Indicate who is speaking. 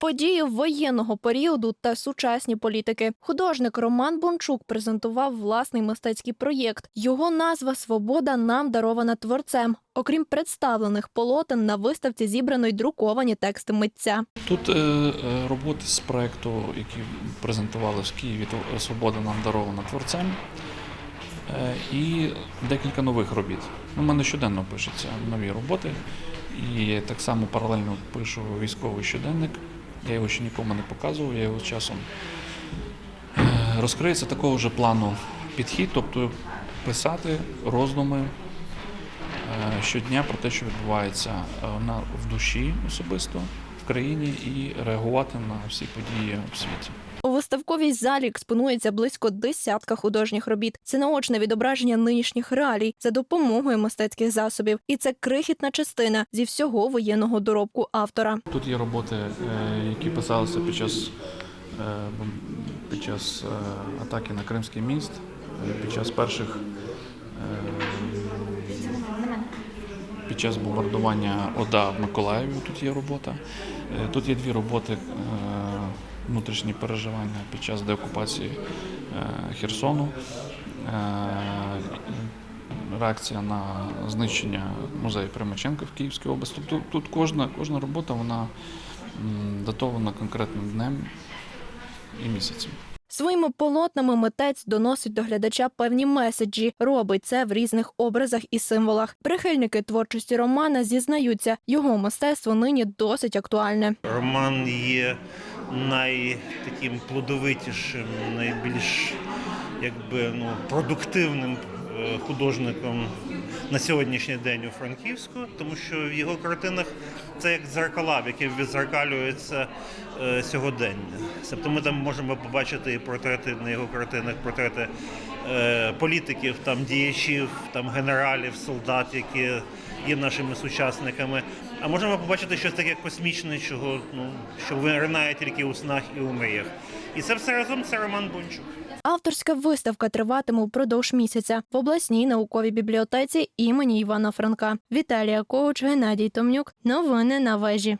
Speaker 1: Події воєнного періоду та сучасні політики. Художник Роман Бончук презентував власний мистецький проєкт. Його назва Свобода нам дарована творцем. Окрім представлених полотен на виставці зібрано й друковані тексти митця.
Speaker 2: Тут е, е, роботи з проекту, які презентували в Києві, то Свобода нам дарована творцем. Е, і декілька нових робіт. У мене щоденно пишуться нові роботи. І так само паралельно пишу військовий щоденник. Я його ще нікому не показував, я його з часом е, розкриється такого вже плану підхід, тобто писати роздуми е, щодня про те, що відбувається е, в душі особисто країні, і реагувати на всі події в світі.
Speaker 1: У виставковій залі експонується близько десятка художніх робіт. Це наочне відображення нинішніх реалій за допомогою мистецьких засобів, і це крихітна частина зі всього воєнного доробку автора.
Speaker 2: Тут є роботи, е, які писалися під час, е, під час е, атаки на Кримський міст, під час перших е, під час бомбардування ОДА в Миколаєві. Тут є робота. Е, Тут є дві роботи е, внутрішні переживання під час деокупації е, Херсону. Реакція на знищення музею Примаченка в Київській області. Тобто тут кожна, кожна робота вона датована конкретним днем і місяцем.
Speaker 1: Своїми полотнами митець доносить до глядача певні меседжі. Робить це в різних образах і символах. Прихильники творчості Романа зізнаються, його мистецтво нині досить актуальне.
Speaker 3: Роман є найтаким плодовитішим, найбільш якби ну продуктивним художником на сьогоднішній день у Франківську, тому що в його картинах це як дзеркала, в яких відзеркалюється е, сьогодення. Тобто ми там можемо побачити і портрети на його картинах, портрети е, політиків, там діячів, там генералів, солдат, які є нашими сучасниками. А можемо побачити щось таке космічне, чого ну що виринає тільки у снах і у мріях. І це все разом це Роман Бончук.
Speaker 1: Авторська виставка триватиме впродовж місяця в обласній науковій бібліотеці імені Івана Франка. Віталія Коуч, Геннадій Томнюк. Новини на вежі.